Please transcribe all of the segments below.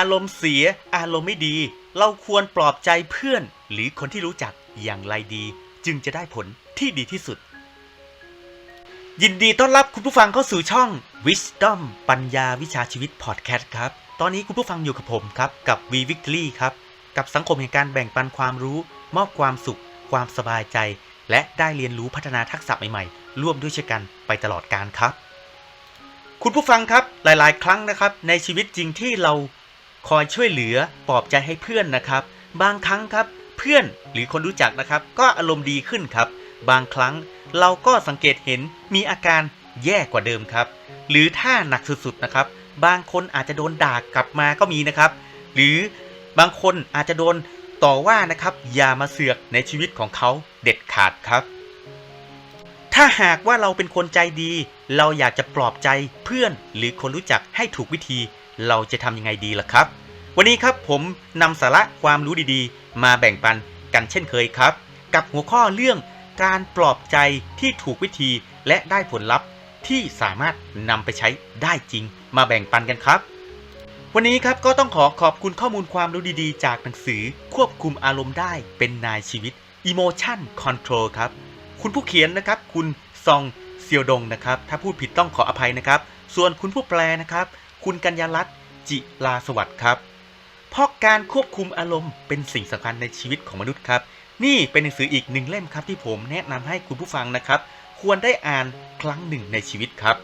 ารมณ์เสีย อารมณ์ไม่ดี เราควรปลอบใจเพื่อน หรือคนที่รู้จักอย่างไรดี จึงจะได้ผลที่ดีที่สุด ยินดีต้อนรับคุณผู้ฟังเข้าสู่ช่อง Wisdom ปัญญาวิชาชีวิตพอดแคสต์ครับ ตอนนี้คุณผู้ฟังอยู่กับผมครับ กับ V Victory ครับ กับสังคมแห่งการแบ่งปันความรู้ มอบความสุข ความสบายใจ และได้เรียนรู้พัฒนาทักษะใหม่ๆ ร่วมด้วยช่วยกันไปตลอดการครับคุณผู้ฟังครับหลาย ๆ ครั้งนะครับในชีวิตจริงที่เรา คอยช่วยเหลือปลอบใจให้เพื่อนนะครับ บางครั้งครับเพื่อนหรือคนรู้จักนะครับ ก็อารมณ์ดีขึ้นครับ บางครั้งเราก็สังเกตเห็นมีอาการแย่กว่าเดิมครับ หรือถ้าหนักสุดๆนะครับ บางคนอาจจะโดนด่ากลับมาก็มีนะครับ หรือบางคนอาจจะโดนต่อว่านะครับ อย่ามาเสือกในชีวิตของเขาเด็ดขาดครับ ถ้าหากว่าเราเป็นคนใจดี เราอยากจะปลอบใจเพื่อนหรือคนรู้จักให้ถูกวิธี เราจะทำยังไงดีล่ะครับ วันนี้ครับผมนำสาระความรู้ดีๆ มาแบ่งปันกันเช่นเคยครับ กับหัวข้อเรื่องการปลอบใจที่ถูกวิธีและได้ผลลัพธ์ที่สามารถนำไปใช้ได้จริง มาแบ่งปันกันครับ วันนี้ครับก็ต้องขอขอบคุณข้อมูลความรู้ดีๆ จากหนังสือควบคุมอารมณ์ได้เป็นนายชีวิต Emotion Control ครับ คุณผู้เขียนนะครับ คุณซองเซียวดงนะครับ ถ้าพูดผิดต้องขออภัยนะครับ ส่วนคุณผู้แปลนะครับ คุณกัญญาลัตน์จิลาสวัสดิ์ครับ เพราะการควบคุมอารมณ์เป็นสิ่งสำคัญในชีวิตของมนุษย์ครับ นี่เป็นหนังสืออีกหนึ่งเล่มครับที่ผมแนะนำให้คุณผู้ฟังนะครับ ควรได้อ่านครั้งหนึ่งในชีวิตครับ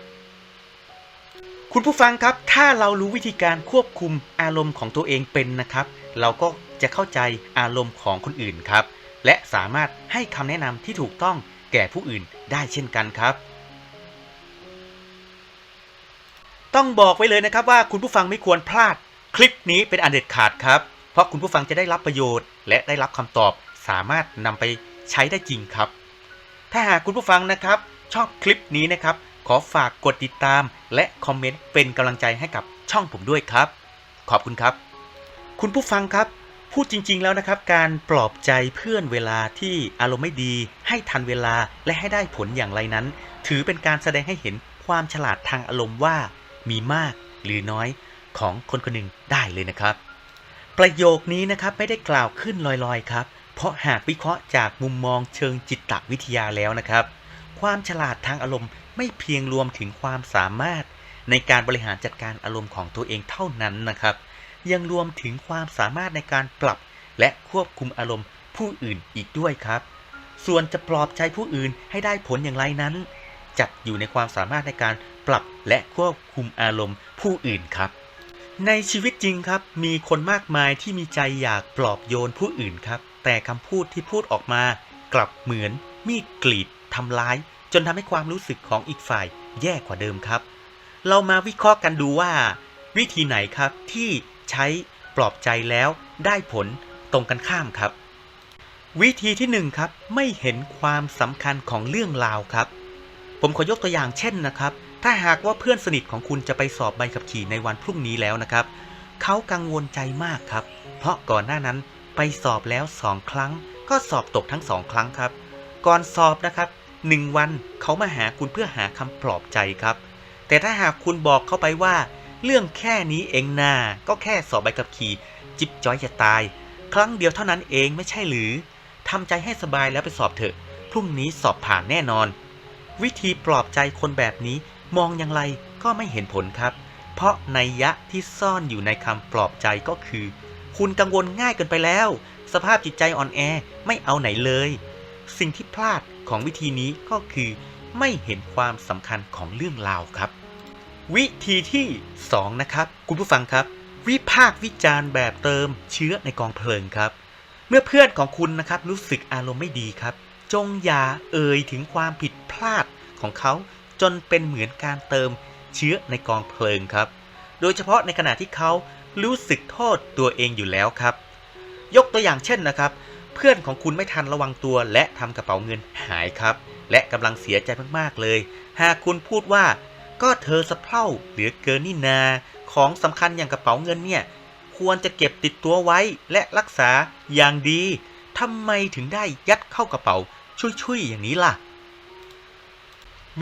คุณผู้ฟังครับ ถ้าเรารู้วิธีการควบคุมอารมณ์ของตัวเองเป็นนะครับ เราก็จะเข้าใจอารมณ์ของคนอื่นครับ และสามารถให้คำแนะนำที่ถูกต้องแก่ผู้อื่นได้เช่นกันครับ ต้องบอกไว้เลยนะครับว่าคุณผู้ฟังไม่ควรพลาด คลิปนี้เป็นอันเด็ดขาดครับ เพราะคุณผู้ฟังจะได้รับประโยชน์ และได้รับคำตอบสามารถนำไปใช้ได้จริงครับ ถ้าหากคุณผู้ฟังนะครับ ชอบคลิปนี้นะครับ ขอฝากกดติดตาม และคอมเมนต์เป็นกำลังใจให้กับช่องผมด้วยครับ ขอบคุณครับ คุณผู้ฟังครับ พูดจริง ๆ แล้วนะครับ การปลอบใจเพื่อนเวลาที่อารมณ์ไม่ดี ให้ทันเวลาและให้ได้ผลอย่างไรนั้น ถือเป็นการแสดงให้เห็นความฉลาดทางอารมณ์ว่า มีมากหรือน้อยของคนคนหนึ่งได้เลยนะครับ ประโยคนี้นะครับไม่ได้กล่าวขึ้นลอยๆ ครับ เพราะหากวิเคราะห์จากมุมมองเชิงจิตวิทยาแล้วนะครับ ความฉลาดทางอารมณ์ไม่เพียงรวมถึงความสามารถในการบริหารจัดการอารมณ์ของตัวเองเท่านั้นนะครับ ยังรวมถึงความสามารถในการปรับและควบคุมอารมณ์ผู้อื่นอีกด้วยครับ ส่วนจะปลอบใจผู้อื่นให้ได้ผลอย่างไรนั้น จัดอยู่ในความสามารถในการปรับและควบคุมอารมณ์ผู้อื่นครับ ในชีวิตจริงครับ มีคนมากมายที่มีใจอยากปลอบโยนผู้อื่นครับ แต่คำพูดที่พูดออกมากลับเหมือนมีดกรีดทำร้าย จนทำให้ความรู้สึกของอีกฝ่ายแย่กว่าเดิมครับ เรามาวิเคราะห์กันดูว่า วิธีไหนครับที่ ใช้ปลอบใจแล้วได้ผลตรงกันข้ามครับ วิธีที่หนึ่งครับ ไม่เห็นความสำคัญของเรื่องราวครับ ผมขอยกตัวอย่างเช่นนะครับ ถ้าหากว่าเพื่อนสนิทของคุณจะไปสอบใบขับขี่ในวันพรุ่งนี้แล้วนะครับ เขากังวลใจมากครับ เพราะก่อนหน้านั้นไปสอบแล้วสองครั้ง ก็สอบตกทั้งสองครั้งครับ ก่อนสอบนะครับหนึ่งวันเขามาหาคุณเพื่อหาคำปลอบใจครับ แต่ถ้าหากคุณบอกเขาไปว่า เรื่องแค่นี้เองนาก็แค่สอบใบขับขี่ จิบจ้อยจะตาย ครั้งเดียวเท่านั้นเองไม่ใช่หรือทำใจให้สบายแล้วไปสอบเถอะ พรุ่งนี้สอบผ่านแน่นอน วิธีปลอบใจคนแบบนี้มองอย่างไรก็ไม่เห็นผลครับ เพราะนัยยะที่ซ่อนอยู่ในคำปลอบใจก็คือ คุณกังวลง่ายเกินไปแล้ว สภาพจิตใจอ่อนแอไม่เอาไหนเลย สิ่งที่พลาดของวิธีนี้ก็คือ ไม่เห็นความสำคัญของเรื่องราวครับ วิธีที่ 2 นะครับ คุณผู้ฟังครับ วิพากษ์วิจารณ์แบบเติมเชื้อในกองเพลิงครับ เมื่อเพื่อนของคุณนะครับรู้สึกอารมณ์ไม่ดีครับ จงอย่าเอ่ยถึงความผิดพลาดของเขา จนเป็นเหมือนการเติมเชื้อในกองเพลิงครับ โดยเฉพาะในขณะที่เขารู้สึกโทษตัวเองอยู่แล้วครับ ยกตัวอย่างเช่นนะครับ เพื่อนของคุณไม่ทันระวังตัว และทำกระเป๋าเงินหายครับ และกำลังเสียใจมากๆเลย หากคุณพูดว่า ก็เธอสะเพร่าเหลือเกินนี่นา ของสำคัญอย่างกระเป๋าเงินเนี่ย ควรจะเก็บติดตัวไว้และรักษาอย่างดีทำไมถึงได้ยัดเข้ากระเป๋าชุยๆอย่างนี้ล่ะ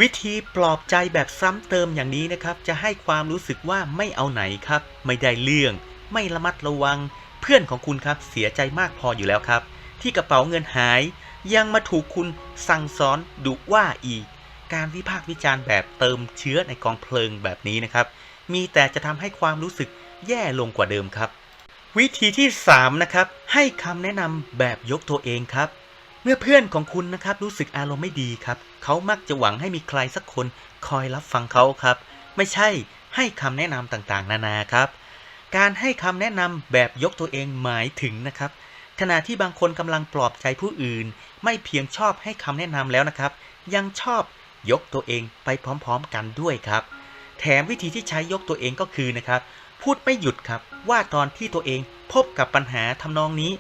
วิธีปลอบใจแบบซ้ำเติมอย่างนี้นะครับ จะให้ความรู้สึกว่าไม่เอาไหนครับ ไม่ได้เรื่อง ไม่ระมัดระวัง เพื่อนของคุณครับเสียใจมากพออยู่แล้วครับ ที่กระเป๋าเงินหาย ยังมาถูกคุณสั่งสอนดุว่าอีก การวิพากษ์วิจารณ์แบบเติมเชื้อในกองเพลิงแบบนี้นะครับ มีแต่จะทำให้ความรู้สึกแย่ลงกว่าเดิมครับ วิธีที่ 3 นะครับ ให้คำแนะนำแบบยกตัวเองครับ เมื่อเพื่อนของคุณนะครับรู้สึกอารมณ์ไม่ดีครับ เขามักจะหวังให้มีใครสักคนคอยรับฟังเขาครับ ไม่ใช่ให้คำแนะนำต่างๆ นานาครับ การให้คำแนะนำแบบยกตัวเองหมายถึงนะครับขณะที่บางคนกำลังปลอบใจผู้อื่น ไม่เพียงชอบให้คำแนะนำแล้วนะครับ ยังชอบ ยกตัวเองไปพร้อมๆกันด้วยครับ แถมวิธีที่ใช้ยกตัวเองก็คือนะครับ พูดไม่หยุดครับว่าตอนที่ตัวเองพบกับปัญหาทำนองนี้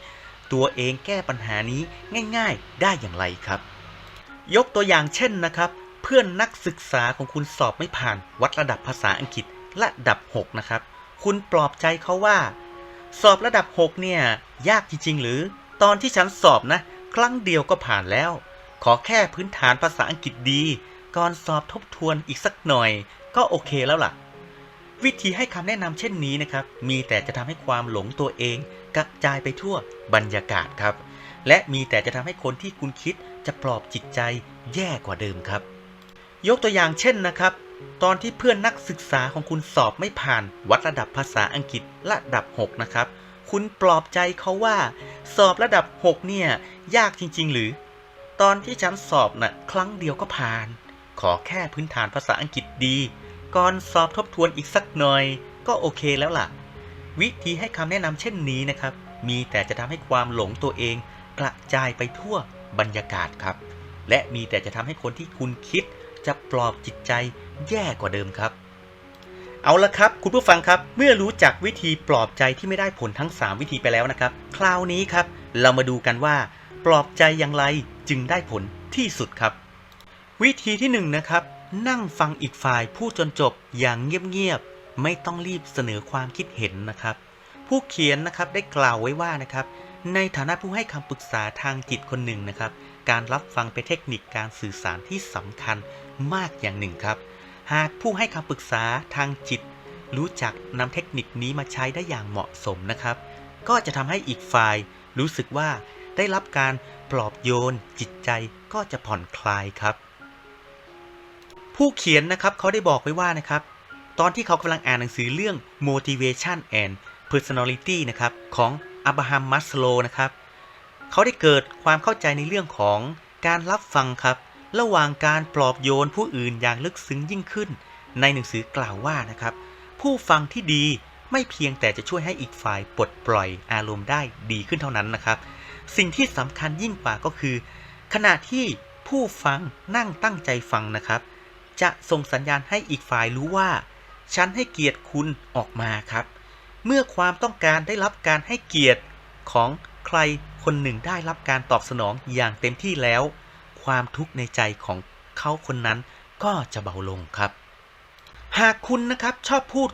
ตัวเองแก้ปัญหานี้ง่าย ๆ ได้อย่างไรครับ ยกตัวอย่างเช่นนะครับ เพื่อนนักศึกษาของคุณสอบไม่ผ่าน วัดระดับภาษาอังกฤษระดับ 6 นะครับ คุณปลอบใจเขาว่า สอบระดับ 6 เนี่ย ยากจริง ๆ หรือ ตอนที่ฉันสอบนะ ครั้งเดียวก็ผ่านแล้ว ขอแค่พื้นฐานภาษาอังกฤษดี ก่อนสอบทบทวนอีกสักหน่อย ก็โอเคแล้วล่ะ วิธีให้คำแนะนำเช่นนี้นะครับ มีแต่จะทำให้ความหลงตัวเองกระจายไปทั่วบรรยากาศครับ และมีแต่จะทำให้คนที่คุณคิดจะปลอบจิตใจแย่กว่าเดิมครับ ยกตัวอย่างเช่นนะครับ ตอนที่เพื่อนนักศึกษาของคุณสอบไม่ผ่าน วัดระดับภาษาอังกฤษระดับ 6 นะครับ คุณปลอบใจเขาว่า สอบระดับ 6 เนี่ย ยากจริง ๆ หรือ ตอนที่ฉันสอบน่ะครั้งเดียวก็ผ่าน ขอแค่พื้นฐานภาษาอังกฤษดี ก่อนสอบทบทวนอีกสักหน่อย ก็โอเคแล้วล่ะ วิธีให้คำแนะนำเช่นนี้นะครับ มีแต่จะทำให้ความหลงตัวเอง กระจายไปทั่วบรรยากาศครับ และมีแต่จะทำให้คนที่คุณคิด จะปลอบจิตใจแย่กว่าเดิมครับ เอาละครับ คุณผู้ฟังครับ เมื่อรู้จักวิธีปลอบใจที่ไม่ได้ผลทั้ง 3 วิธีไปแล้วนะครับ คราวนี้ครับ เรามาดูกันว่า ปลอบใจอย่างไรจึงได้ผลที่สุดครับ วิธีที่1นงนะครับ นั่งฟังอีกฝ่ายพูดจนจบอย่างเงียบๆไม่ต้องรีบเสนอความคิดเห็นนะครับ ผู้เขียนนะครับได้กล่าวไว้ว่านะครับ ในฐานะผู้ให้คำปรึกษาทางจิตคนหนึ่งนะครับ การรับฟังเป็นเทคนิคการสื่อสารที่สำคัญมากอย่างหนึ่งครับ หากผู้ให้คำปรึกษาทางจิต รู้จักนำเทคนิคนี้มาใช้ได้อย่างเหมาะสมนะครับ ก็จะทำให้อีกฝ่ายรู้สึกว่าได้รับการปลอบโยนจิตใจก็จะผ่อนคลายครับ ผู้เขียนนะครับเขาได้บอกไว้ว่านะครับ ตอนที่เขากำลังอ่านหนังสือเรื่อง motivation and personality นะครับของอับราฮัมมัสโลนะครับเขาได้เกิดความเข้าใจในเรื่องของการรับฟังครับ ระหว่างการปลอบโยนผู้อื่นอย่างลึกซึ้งยิ่งขึ้น ในหนังสือกล่าวว่านะครับ ผู้ฟังที่ดีไม่เพียงแต่จะช่วยให้อีกฝ่ายปลดปล่อยอารมณ์ได้ดีขึ้นเท่านั้นนะครับ สิ่งที่สำคัญยิ่งกว่าก็คือ ขณะที่ผู้ฟังนั่งตั้งใจฟังนะครับ จะส่งสัญญาณให้อีกฝ่ายรู้ว่า ฉันให้เกียรติคุณออกมาครับ เมื่อความต้องการได้รับการให้เกียรติของใครคนหนึ่งได้รับการตอบสนองอย่างเต็มที่แล้ว ความทุกข์ในใจของเขาคนนั้นก็จะเบาลงครับ หากคุณนะครับชอบพูด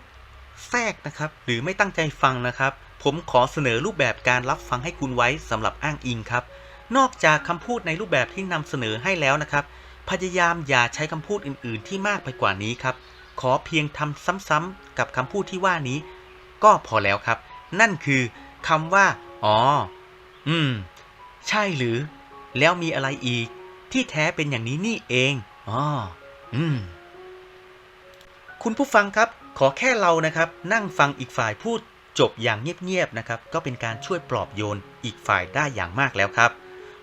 แทรกนะครับ หรือไม่ตั้งใจฟังนะครับ ผมขอเสนอรูปแบบการรับฟังให้คุณไว้สำหรับอ้างอิงครับ นอกจากคำพูดในรูปแบบที่นำเสนอให้แล้วนะครับ พยายามอย่าใช้คำพูดอื่น ๆ ที่มากไปกว่านี้ครับ ขอเพียงทำซ้ำๆกับคำพูดที่ว่านี้ ก็พอแล้วครับ นั่นคือคำว่า อ๋อ อืม ใช่หรือ แล้วมีอะไรอีก ที่แท้เป็นอย่างนี้นี่เอง อ๋อ อืม คุณผู้ฟังครับ ขอแค่เรานะครับ นั่งฟังอีกฝ่ายพูดจบอย่างเงียบๆนะครับ ก็เป็นการช่วยปลอบโยนอีกฝ่ายได้อย่างมากแล้วครับ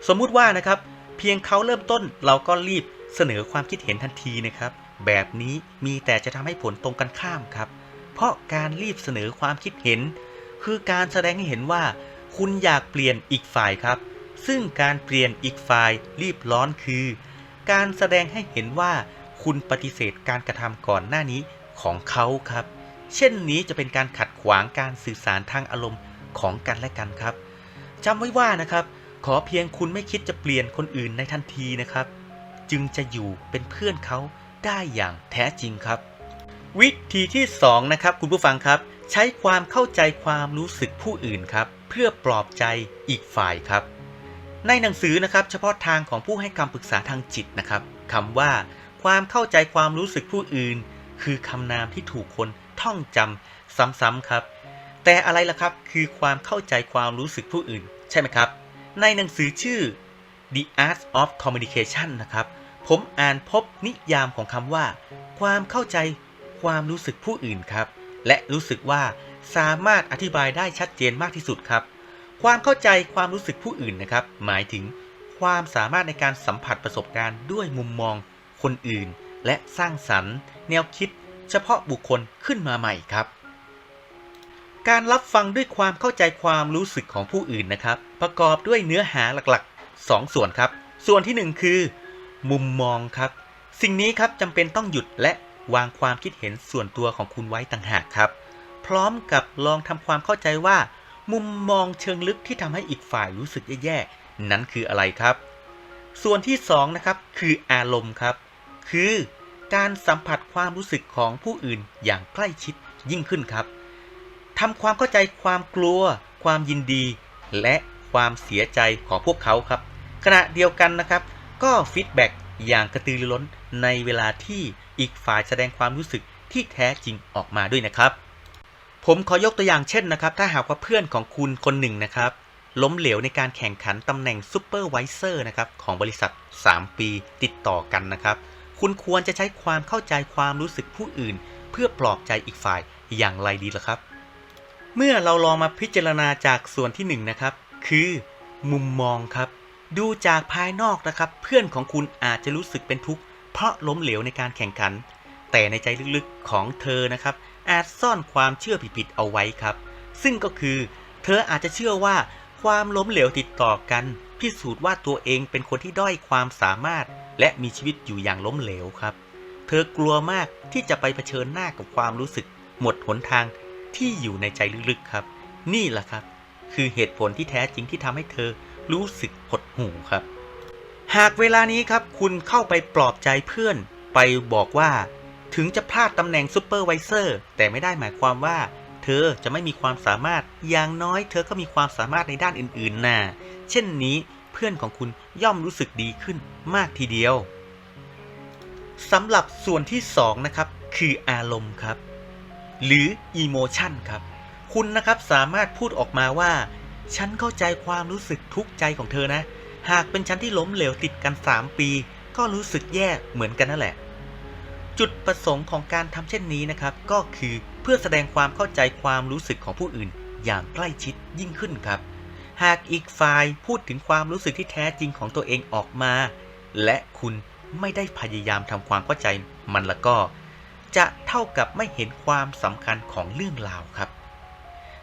สมมุติว่านะครับ เพียงเขาเริ่มต้นเราก็รีบ เสนอความคิดเห็นทันทีนะครับ แบบนี้มีแต่จะทำให้ผลตรงกันข้ามครับ เพราะการรีบเสนอความคิดเห็น คือการแสดงให้เห็นว่า คุณอยากเปลี่ยนอีกฝ่ายครับ ซึ่งการเปลี่ยนอีกฝ่ายรีบร้อนคือ การแสดงให้เห็นว่าคุณปฏิเสธการกระทำก่อนหน้านี้ของเขาครับ เช่นนี้จะเป็นการขัดขวางการสื่อสารทางอารมณ์ของกันและกันครับจำไว้ว่านะครับ ขอเพียงคุณไม่คิดจะเปลี่ยนคนอื่นในทันทีนะครับ จึงจะอยู่เป็นเพื่อนเขาได้อย่างแท้จริงครับ วิธีที่ 2 นะครับ คุณผู้ฟังครับ ใช้ความเข้าใจความรู้สึกผู้อื่นครับ เพื่อปลอบใจอีกฝ่ายครับ ในหนังสือนะครับ เฉพาะทางของผู้ให้คำปรึกษาทางจิตนะครับคำว่า ความเข้าใจความรู้สึกผู้อื่น คือคำนามที่ถูกคนท่องจำซ้ำๆครับ แต่อะไรล่ะครับคือความเข้าใจความรู้สึกผู้อื่น ใช่ไหมครับ ในหนังสือชื่อ The Art of Communication นะครับ ผมอ่านพบนิยามของคำว่า ความเข้าใจความรู้สึกผู้อื่นครับ และรู้สึกว่าสามารถอธิบายได้ชัดเจนมากที่สุดครับ ความเข้าใจความรู้สึกผู้อื่นนะครับ หมายถึงความสามารถในการสัมผัสประสบการณ์ด้วยมุมมองคนอื่น และสร้างสรรค์ แนวคิด เฉพาะบุคคลขึ้นมาใหม่ครับ การรับฟังด้วยความเข้าใจความรู้สึกของผู้อื่นนะครับ ประกอบด้วยเนื้อหาหลักๆ 2ส่วนครับ ส่วนทีหนึ่1 คือ มุมมองครับ สิ่งนี้ครับจำเป็นต้องหยุดและวางความคิดเห็นส่วนตัวของคุณไว้ต่างหากครับ พร้อมกับลองทำความเข้าใจว่า มุมมองเชิงลึกที่ทำให้อีกฝ่ายรู้สึกแย่ๆนั้นคืออะไรครับ ส่วนที่2นะครับคืออารมณ์ครับ คือการสัมผัสความรู้สึกของผู้อื่นอย่างใกล้ชิดยิ่งขึ้นครับทำความเข้าใจความกลัว ความยินดี และความเสียใจของพวกเขาครับ ขณะเดียวกันนะครับ ก็ฟีดแบ็กอย่างกระตือรือร้นในเวลาที่อีกฝ่ายแสดงความรู้สึกที่แท้จริงออกมาด้วยนะครับ ผมขอยกตัวอย่างเช่นนะครับ ถ้าหากว่าเพื่อนของคุณคนหนึ่งนะครับ ล้มเหลวในการแข่งขันตำแหน่งซูเปอร์ไวเซอร์นะครับของบริษัท 3 ปีติดต่อกันนะครับ คุณควรจะใช้ความเข้าใจความรู้สึกผู้อื่น เพื่อปลอบใจอีกฝ่ายอย่างไรดีล่ะครับ เมื่อเราลองมาพิจารณาจากส่วนที่1นงนะครับ คือ มุมมองครับ ดูจากภายนอกนะครับ เพื่อนของคุณอาจจะรู้สึกเป็นทุกข์เพราะล้มเหลวในการแข่งขัน แต่ในใจลึกๆของเธอนะครับ อาจซ่อนความเชื่อผิดๆเอาไว้ครับ ซึ่งก็คือ เธออาจจะเชื่อว่า ความล้มเหลวติดต่อกัน พิสูจน์ว่าตัวเองเป็นคนที่ด้อยความสามารถ และมีชีวิตอยู่อย่างล้มเหลวครับ เธอกลัวมากที่จะไปเผชิญหน้ากับความรู้สึก หมดหนทางที่อยู่ในใจลึกๆครับ นี่แหละครับ คือเหตุผลที่แท้จริงที่ทำให้เธอ รู้สึกหดหู่ครับ หากเวลานี้ครับคุณเข้าไปปลอบใจเพื่อนไปบอกว่า ถึงจะพลาดตำแหน่งซูเปอร์ไวเซอร์แต่ไม่ได้หมายความว่า เธอจะไม่มีความสามารถอย่างน้อยเธอก็มีความสามารถในด้านอื่นๆนะเช่นนี้เพื่อนของคุณย่อมรู้สึกดีขึ้นมากทีเดียวสำหรับส่วนที่2นะครับคืออารมณ์ครับ หรือ emotion ครับ คุณนะครับสามารถพูดออกมาว่า ฉันเข้าใจความรู้สึกทุกข์ใจของเธอนะ หากเป็นฉันที่ล้มเหลวติดกัน 3 ปี ก็รู้สึกแย่เหมือนกันนั่นแหละ จุดประสงค์ของการทำเช่นนี้นะครับ ก็คือเพื่อแสดงความเข้าใจความรู้สึกของผู้อื่น อย่างใกล้ชิดยิ่งขึ้นครับ หากอีกฝ่ายพูดถึงความรู้สึกที่แท้จริงของตัวเองออกมา และคุณไม่ได้พยายามทำความเข้าใจมันแล้วก็ จะเท่ากับไม่เห็นความสำคัญของเรื่องราวครับ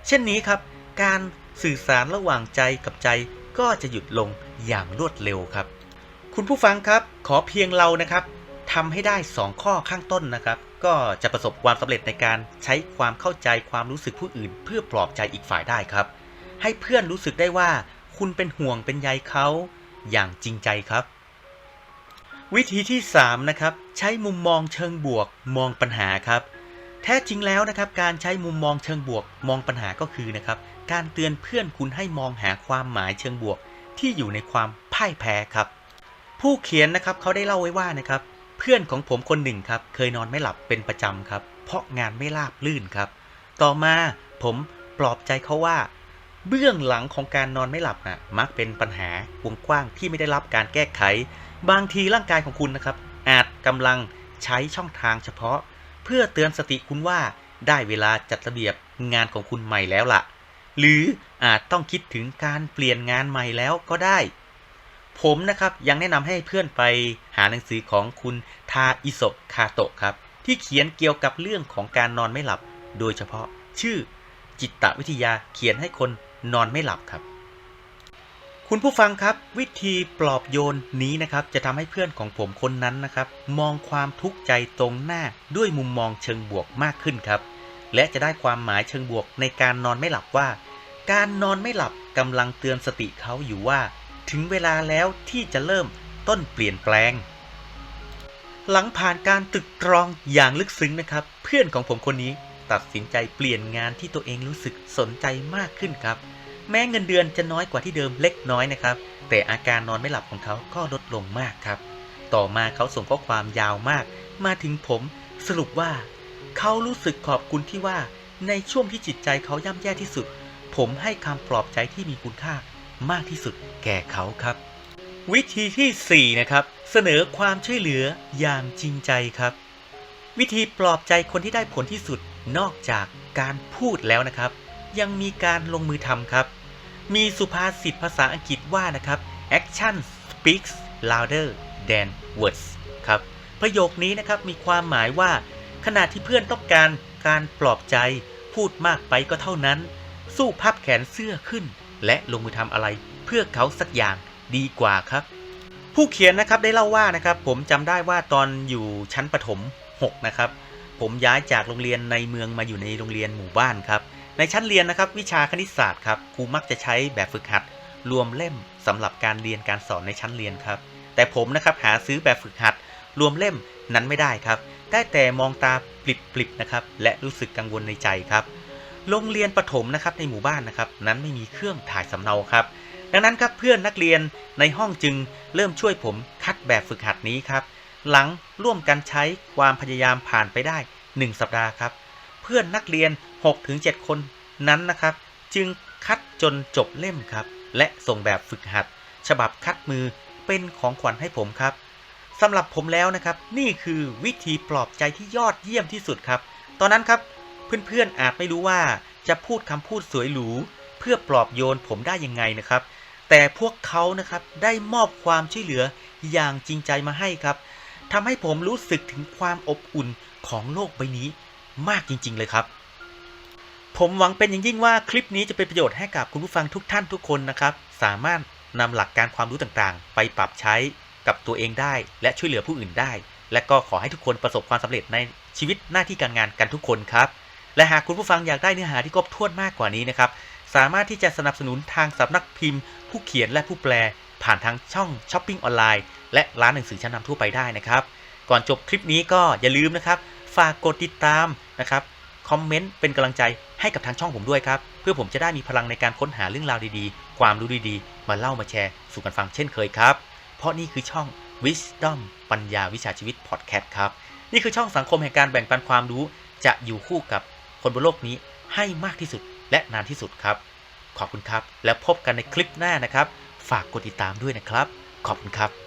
เช่นนี้ครับ การ สื่อสารระหว่างใจกับใจก็จะหยุดลงอย่างรวดเร็วครับ คุณผู้ฟังครับ ขอเพียงเรานะครับทำให้ได้ 2 ข้อข้างต้นนะครับ ก็จะประสบความสำเร็จในการใช้ความเข้าใจความรู้สึกผู้อื่น เพื่อปลอบใจอีกฝ่ายได้ครับ ให้เพื่อนรู้สึกได้ว่า คุณเป็นห่วงเป็นใยเขาอย่างจริงใจครับ วิธีที่ 3 นะครับ ใช้มุมมองเชิงบวกมองปัญหาครับ แท้จริงแล้วนะครับ การใช้มุมมองเชิงบวกมองปัญหาก็คือนะครับ การเตือนเพื่อนคุณให้มองหาความหมายเชิงบวกที่อยู่ในความพ่ายแพ้ครับ ผู้เขียนนะครับเขาได้เล่าไว้ว่านะครับ เพื่อนของผมคนหนึ่งครับ เคยนอนไม่หลับเป็นประจำครับ เพราะงานไม่ราบลื่นครับ ต่อมาผมปลอบใจเขาว่า เบื้องหลังของการนอนไม่หลับนะมักเป็นปัญหาวงกว้างที่ไม่ได้รับการแก้ไข บางทีร่างกายของคุณนะครับ อาจกำลังใช้ช่องทางเฉพาะ เพื่อเตือนสติคุณว่าได้เวลาจัดระเบียบงานของคุณใหม่แล้วล่ะ หรืออาจต้องคิดถึงการเปลี่ยนงานใหม่แล้วก็ได้ ผมนะครับยังแนะนำให้เพื่อนไปหาหนังสือของคุณทาอิโซคาโตะครับ ที่เขียนเกี่ยวกับเรื่องของการนอนไม่หลับ โดยเฉพาะชื่อจิตวิทยาเขียนให้คนนอนไม่หลับครับ คุณผู้ฟังครับ วิธีปลอบโยนนี้นะครับ จะทำให้เพื่อนของผมคนนั้นนะครับ มองความทุกข์ใจตรงหน้าด้วยมุมมองเชิงบวกมากขึ้นครับ และจะได้ความหมายเชิงบวกในการนอนไม่หลับว่า การนอนไม่หลับกำลังเตือนสติเขาอยู่ว่า ถึงเวลาแล้วที่จะเริ่มต้นเปลี่ยนแปลง หลังผ่านการตึกตรองอย่างลึกซึ้งนะครับ เพื่อนของผมคนนี้ตัดสินใจเปลี่ยนงานที่ตัวเองรู้สึกสนใจมากขึ้นครับ แม้เงินเดือนจะน้อยกว่าที่เดิมเล็กน้อยนะครับ แต่อาการนอนไม่หลับของเขาก็ลดลงมากครับ ต่อมาเขาส่งข้อความยาวมาก มาถึงผมสรุปว่า เขารู้สึกขอบคุณที่ว่าในช่วงที่จิตใจเขาย่ำแย่ที่สุด ผมให้คำปลอบใจที่มีคุณค่ามากที่สุดแก่เขาครับ วิธีที่ 4 นะครับ เสนอความช่วยเหลืออย่างจริงใจครับ วิธีปลอบใจคนที่ได้ผลที่สุดนอกจากการพูดแล้วนะครับ ยังมีการลงมือทำครับ มีสุภาษิตภาษาอังกฤษว่านะครับ action speaks louder than words ครับ ประโยคนี้นะครับมีความหมายว่า ขณะที่เพื่อนต้องการการปลอบใจ พูดมากไปก็เท่านั้น สู้พับแขนเสื้อขึ้น และลงมือทำอะไร เพื่อเขาสักอย่างดีกว่าครับ ผู้เขียนนะครับได้เล่าว่านะครับ ผมจำได้ว่าตอนอยู่ชั้นประถม 6 นะครับ ผมย้ายจากโรงเรียนในเมืองมาอยู่ในโรงเรียนหมู่บ้านครับ ในชั้นเรียนนะครับ วิชาคณิตศาสตร์ครับครูมักจะใช้แบบฝึกหัด รวมเล่มสำหรับการเรียนการสอนในชั้นเรียนครับ แต่ผมนะครับหาซื้อแบบฝึกหัด รวมเล่มนั้นไม่ได้ครับ ได้แต่มองตาปลิบๆนะครับ และรู้สึกกังวลในใจครับ โรงเรียนประถมนะครับในหมู่บ้านนะครับ นั้นไม่มีเครื่องถ่ายสำเนาครับ ดังนั้นครับเพื่อนนักเรียนในห้องจึงเริ่มช่วยผมคัดแบบฝึกหัดนี้ครับ หลังร่วมกันใช้ความพยายามผ่านไปได้ 1 สัปดาห์ครับ เพื่อนนักเรียน 6-7 คนนั้นนะครับ จึงคัดจนจบเล่มครับ และส่งแบบฝึกหัด ฉบับคัดมือเป็นของขวัญให้ผมครับ สำหรับผมแล้วนะครับ นี่คือวิธีปลอบใจที่ยอดเยี่ยมที่สุดครับ ตอนนั้นครับเพื่อนๆอาจไม่รู้ว่าจะพูดคำพูดสวยหรูเพื่อปลอบโยนผมได้ยังไงนะครับ แต่พวกเขานะครับได้มอบความช่วยเหลืออย่างจริงใจมาให้ครับทำให้ผมรู้สึกถึงความอบอุ่นของโลกใบนี้มากจริง ๆ เลยครับ ผมหวังเป็นอย่างยิ่งว่าคลิปนี้จะเป็นประโยชน์ให้กับคุณผู้ฟังทุกท่านทุกคนนะครับ สามารถนำหลักการความรู้ต่างๆ ไปปรับใช้ กับตัวเองได้ และช่วยเหลือผู้อื่นได้ และก็ขอให้ทุกคนประสบความสำเร็จในชีวิตหน้าที่การงานกันทุกคนครับ และหากคุณผู้ฟังอยากได้เนื้อหาที่ครบถ้วนมากกว่านี้นะครับ สามารถที่จะสนับสนุนทางสำนักพิมพ์ ผู้เขียนและผู้แปล ผ่านทางช่องช้อปปิ้งออนไลน์และร้านหนังสือชั้นนำทั่วไปได้นะครับ ก่อนจบคลิปนี้ก็อย่าลืมนะครับ ฝากกดติดตามนะครับคอมเมนต์เป็นกำลังใจให้กับทางช่องผมด้วยครับ เพื่อผมจะได้มีพลังในการค้นหาเรื่องราวดีๆ ความรู้ดีๆ มาเล่ามาแชร์สู่กันฟังเช่นเคยครับ ราะนี่คือช่อง Wisdom ปัญญาวิชาชีวิตพอดแคสต์ครับ นี่คือช่องสังคมแห่งการแบ่งปันความรู้ จะอยู่คู่กับคนบนโลกนี้ให้มากที่สุดและนานที่สุดครับ ขอบคุณครับ แล้วพบกันในคลิปหน้านะครับ ฝากกดติดตามด้วยนะครับ ขอบคุณครับ